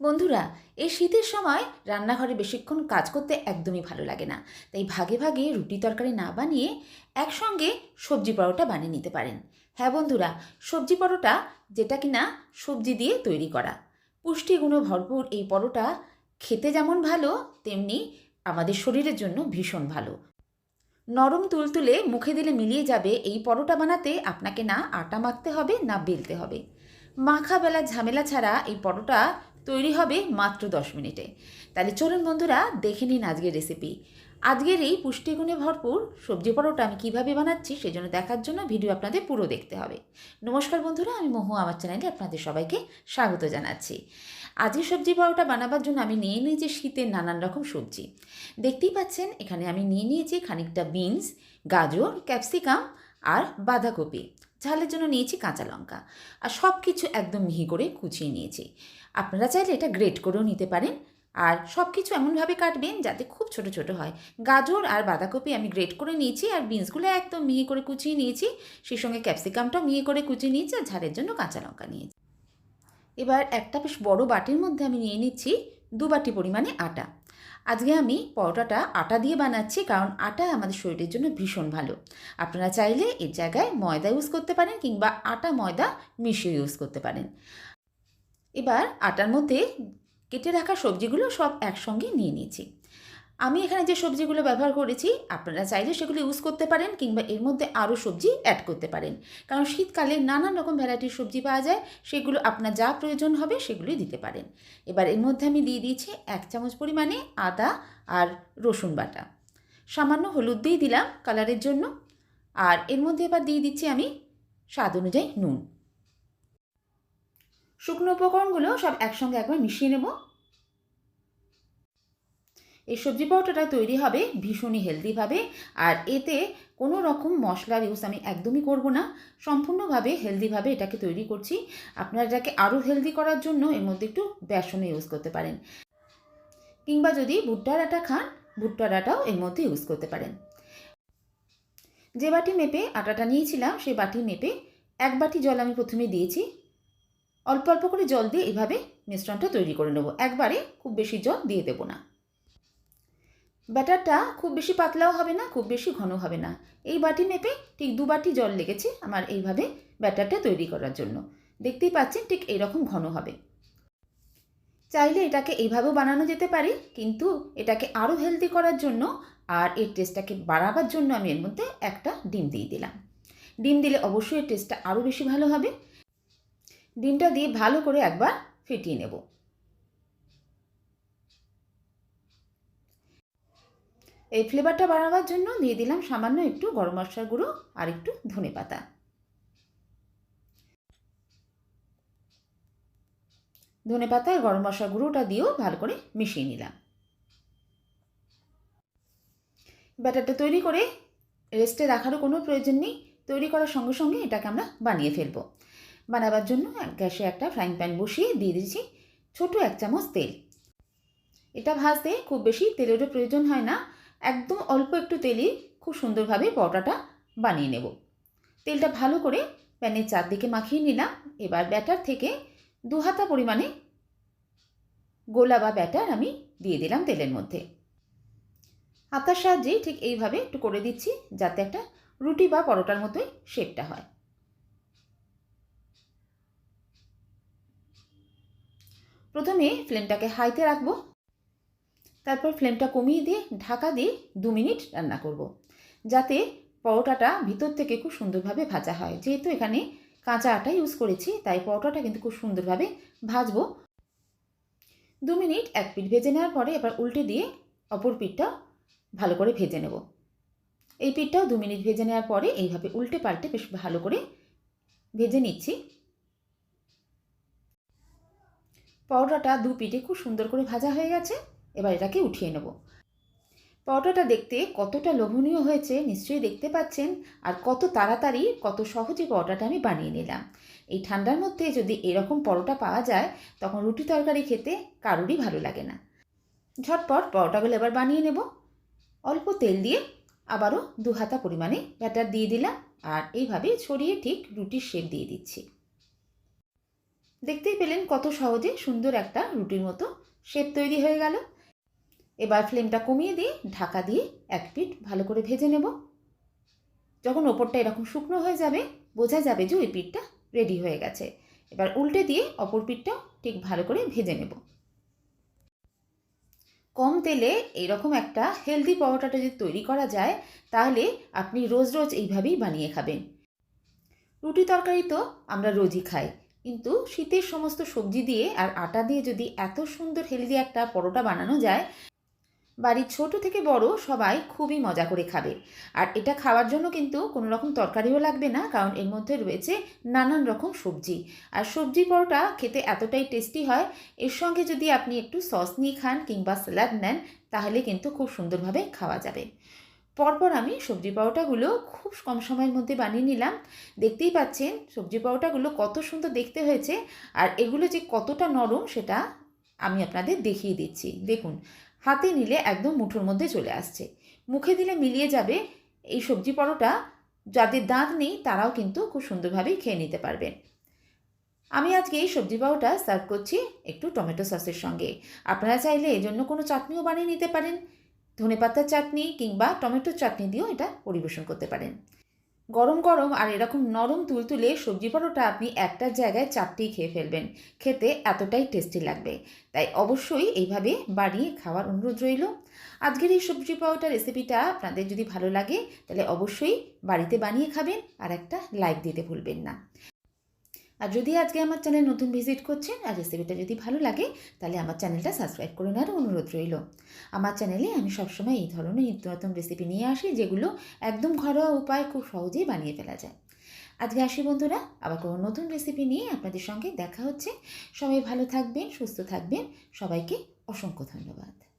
বন্ধুরা, এই শীতের সময় রান্নাঘরে বেশিক্ষণ কাজ করতে একদমই ভালো লাগে না। তাই ভাগে ভাগে রুটি তরকারি না বানিয়ে একসঙ্গে সবজি পরোটা বানিয়ে নিতে পারেন। হ্যাঁ বন্ধুরা, সবজি পরোটা যেটা কিনা সবজি দিয়ে তৈরি করা। পুষ্টিগুণে ভরপুর এই পরোটা খেতে যেমন ভালো, তেমনি আমাদের শরীরের জন্য ভীষণ ভালো। নরম তুলতুলে মুখে দিলে মিলিয়ে যাবে এই পরোটা বানাতে আপনাকে না আটা মাখতে হবে, না বেলতে হবে। মাখা বেলা ঝামেলা ছাড়া এই পরোটা তৈরি হবে মাত্র দশ মিনিটে। তাহলে চলুন বন্ধুরা, দেখে নিন আজকের রেসিপি আজকের এই পুষ্টিগুণে ভরপুর সবজি পরোটা আমি কীভাবে বানাচ্ছি সেজন্য দেখার জন্য ভিডিও আপনাদের পুরো দেখতে হবে। নমস্কার বন্ধুরা, আমি মহু আমার চ্যানেলে আপনাদের সবাইকে স্বাগত জানাচ্ছি। আজকে সবজি পরোটা বানাবার জন্য আমি নিয়ে নিয়েছি শীতের নানান রকম সবজি। দেখতেই পাচ্ছেন, এখানে আমি নিয়ে নিয়েছি খানিকটা বিনস গাজর ক্যাপসিকাম আর বাঁধাকপি। ঝালের জন্য নিয়েছি কাঁচা লঙ্কা। আর সব কিছু একদম মিহি করে কুচিয়ে নিয়েছি। আপনারা চাইলে এটা গ্রেট করেও নিতে পারেন। আর সব কিছু এমনভাবে কাটবেন যাতে খুব ছোট ছোট হয়। গাজর আর বাঁধাকপি আমি গ্রেট করে নিয়েছি আর বিনসগুলো একদম মিহি করে কুচিয়ে নিয়েছি। সেই সঙ্গে ক্যাপসিকামটাও মিহি করে কুচিয়ে নিয়েছি আর ঝালের জন্য কাঁচা লঙ্কা নিয়েছি। এবার একটা বেশ বড় বাটির মধ্যে আমি নিয়ে নিচ্ছি দু বাটি পরিমাণে আটা। আজকে আমি পরোটাটা আটা দিয়ে বানাচ্ছি, কারণ আটা আমাদের শরীরের জন্য ভীষণ ভালো। আপনারা চাইলে এর জায়গায় ময়দা ইউজ করতে পারেন কিংবা আটা, ময়দা মিশিয়ে ইউজ করতে পারেন। এবার আটার মধ্যে কেটে রাখা সবজিগুলো সব একসঙ্গে নিয়ে নিয়েছি আমি এখানে যে সবজিগুলো ব্যবহার করেছি, আপনারা চাইলে সেগুলো ইউজ করতে পারেন কিংবা এর মধ্যে আরও সবজি অ্যাড করতে পারেন। কারণ শীতকালে নানান রকম ভ্যারাইটির সবজি পাওয়া যায়, সেগুলো আপনার যা প্রয়োজন হবে সেগুলোই দিতে পারেন। এবার এর মধ্যে আমি দিয়ে দিয়েছি এক চামচ পরিমাণে আদা আর রসুন বাটা। সামান্য হলুদ দিয়ে দিলাম কালারের জন্য। আর এর মধ্যে এবার দিয়ে দিচ্ছি আমি স্বাদ অনুযায়ী নুন। শুকনো উপকরণগুলো সব একসঙ্গে একবার মিশিয়ে নেব। এই সবজি পাউডারটা তৈরি হবে ভীষণই হেলদিভাবে আর এতে কোনো রকম মশলার ইউজ আমি একদমই করব না। সম্পূর্ণভাবে হেলদিভাবে এটাকে তৈরি করছি। আপনারা এটাকে আরও হেলদি করার জন্য এর মধ্যে একটু বেসনও ইউজ করতে পারেন। কিংবা যদি ভুট্টার আটা খান ভুট্টার আটাও এর মধ্যে ইউজ করতে পারেন। যে বাটি মেপে আটাটা নিয়েছিলাম, সেই বাটি মেপে এক বাটি জল আমি প্রথমে দিয়েছি। অল্প অল্প করে জল দিয়ে এভাবে মিশ্রণটা তৈরি করে নেব। একবারে খুব বেশি জল দিয়ে দেবো না। ব্যাটারটা খুব বেশি পাতলাও হবে না, খুব বেশি ঘন হবে না। এই বাটি মেপে ঠিক দু বাটি জল লেগেছে আমার এইভাবে ব্যাটারটা তৈরি করার জন্য। দেখতেই পাচ্ছেন ঠিক এইরকম ঘন হবে। চাইলে এটাকে এইভাবেও বানানো যেতে পারে, কিন্তু এটাকে আরও হেলদি করার জন্য আর এর টেস্টটাকে বাড়াবার জন্য আমি এর মধ্যে একটা ডিম দিয়ে দিলাম। ডিম দিলে অবশ্যই এর টেস্টটা আরও বেশি ভালো হবে। ডিমটা দিয়ে ভালো করে একবার ফেটিয়ে নেব। এই ফ্লেভারটা বাড়াবার জন্য দিয়ে দিলাম সামান্য একটু গরম মশলার গুঁড়ো আর একটু ধনে পাতা। ধনে পাতা আর গরম মশলার গুঁড়োটা দিয়েও ভালো করে মিশিয়ে নিলাম। ব্যাটারটা তৈরি করে রেস্টে রাখারও কোনো প্রয়োজন নেই। তৈরি করার সঙ্গে সঙ্গে এটাকে আমরা বানিয়ে ফেলব। বানাবার জন্য গ্যাসে একটা ফ্রাইং প্যান বসিয়ে দিয়ে দিয়েছি ছোটো এক চামচ তেল। এটা ভাজতে খুব বেশি তেলেরও প্রয়োজন হয় না। একদম অল্প একটু তেলই খুব সুন্দরভাবে পরোটাটা বানিয়ে নেব। তেলটা ভালো করে প্যানের চারদিকে মাখিয়ে নিলাম। এবার ব্যাটার থেকে দু হাতা পরিমাণে গোলা বা ব্যাটার আমি দিয়ে দিলাম তেলের মধ্যে। হাতার সাহায্যেই ঠিক এইভাবে একটু করে দিচ্ছি যাতে একটা রুটি বা পরোটার মতোই শেপটা হয়। প্রথমে ফ্লেমটাকে হাইতে রাখব। তারপর ফ্লেমটা কমিয়ে দিয়ে ঢাকা দিয়ে দু মিনিট রান্না করব। যাতে পরোটাটা ভিতর থেকে খুব সুন্দরভাবে ভাজা হয়। যেহেতু এখানে কাঁচা আটা ইউজ করেছি, তাই পরোটাটা কিন্তু খুব সুন্দরভাবে ভাজবো। দু মিনিট এক পিঠ ভেজে নেওয়ার পরে এবার উল্টে দিয়ে অপর পিঠটা ভালো করে ভেজে নেব। এই পিঠটাও দু মিনিট ভেজে নেওয়ার পরে এইভাবে উল্টে পাল্টে বেশ ভালো করে ভেজে নিচ্ছি। পরোটাটা দু পিঠে খুব সুন্দর করে ভাজা হয়ে গেছে। এবার এটাকে উঠিয়ে নেব। পরোটাটা দেখতে কতটা লোভনীয় হয়েছে নিশ্চয়ই দেখতে পাচ্ছেন আর কত তাড়াতাড়ি, কত সহজে পরোটাটা আমি বানিয়ে নিলাম। এই ঠান্ডার মধ্যে যদি এরকম পরোটা পাওয়া যায়, তখন রুটি তরকারি খেতে কারোরই ভালো লাগে না। ঝটপট পরোটাগুলো এবার বানিয়ে নেব। অল্প তেল দিয়ে আবারও দু হাতা পরিমাণে ব্যাটার দিয়ে দিলাম আর এইভাবে ছড়িয়ে ঠিক রুটির শেপ দিয়ে দিচ্ছি। দেখতেই পেলেন কত সহজে সুন্দর একটা রুটির মতো শেপ তৈরি হয়ে গেল। এবার ফ্লেমটা কমিয়ে দিয়ে ঢাকা দিয়ে এক পিঠ ভালো করে ভেজে নেব। যখন ওপরটা এরকম শুকনো হয়ে যাবে, বোঝা যাবে যে ওই পিঠটা রেডি হয়ে গেছে। এবার উল্টে দিয়ে অপর পিঠটাও ঠিক ভালো করে ভেজে নেব। কম তেলে এইরকম একটা হেলদি পরোটাটা যদি তৈরি করা যায়, তাহলে আপনি রোজ রোজ এইভাবেই বানিয়ে খাবেন। রুটি তরকারি তো আমরা রোজই খাই, কিন্তু শীতের সমস্ত সবজি দিয়ে আর আটা দিয়ে যদি এত সুন্দর হেলদি একটা পরোটা বানানো যায় বাড়ির ছোট থেকে বড় সবাই খুবই মজা করে খাবে। আর এটা খাওয়ার জন্য কিন্তু কোনো রকম তরকারিও লাগবে না, কারণ এর মধ্যে রয়েছে নানান রকম সবজি। আর সবজি পরোটা খেতে এতটাই টেস্টি হয়, এর সঙ্গে যদি আপনি একটু সস নিয়ে খান কিংবা স্যালাড নেন, তাহলে কিন্তু খুব সুন্দরভাবে খাওয়া যাবে। পরপর আমি সবজি পরোটাগুলো খুব কম সময়ের মধ্যে বানিয়ে নিলাম। দেখতেই পাচ্ছেন সবজি পরোটাগুলো কত সুন্দর দেখতে হয়েছে, আর এগুলো যে কতটা নরম সেটা আমি আপনাদের দেখিয়ে দিচ্ছি। দেখুন, হাতে নিলে একদম মুঠোর মধ্যে চলে আসছে। মুখে দিলে মিলিয়ে যাবে এই সবজি পরোটা। যাদের দাঁত নেই, তারাও কিন্তু খুব সুন্দরভাবেই খেয়ে নিতে পারবেন। আমি আজকে এই সবজি পাউটা সার্ভ করছি একটু টমেটো সসের সঙ্গে। আপনারা চাইলে এই জন্য কোনো চাটনিও বানিয়ে নিতে পারেন। ধনেপাতার চাটনি কিংবা টমেটোর চাটনি দিয়েও এটা পরিবেশন করতে পারেন। গরম গরম আর এরকম নরম তুলতুলে সবজি পরোটা আপনি একটা জায়গায় চারটি খেয়ে ফেলবেন। খেতে এতটাই টেস্টি লাগবে। তাই অবশ্যই এইভাবে বাড়িয়ে খাওয়ার অনুরোধ রইল। আজকের এই সবজি পরোটা রেসিপিটা আপনাদের যদি ভালো লাগে, তাহলে অবশ্যই বাড়িতে বানিয়ে খাবেন আর একটা লাইক দিতে ভুলবেন না। আর যদি আজকে আমার চ্যানেল নতুন ভিজিট করছেন আর রেসিপিটা যদি ভালো লাগে, তাহলে আমার চ্যানেলটা সাবস্ক্রাইব করে নেওয়ার অনুরোধ রইল। আমার চ্যানেলে আমি সবসময় এই ধরনের নিত্য নতুন রেসিপি নিয়ে আসি, যেগুলো একদম ঘরোয়া উপায় খুব সহজেই বানিয়ে ফেলা যায়। আজকে আসি বন্ধুরা, আবার কোনো নতুন রেসিপি নিয়ে আপনাদের সঙ্গে দেখা হচ্ছে। সবাই ভালো থাকবেন, সুস্থ থাকবেন। সবাইকে অসংখ্য ধন্যবাদ।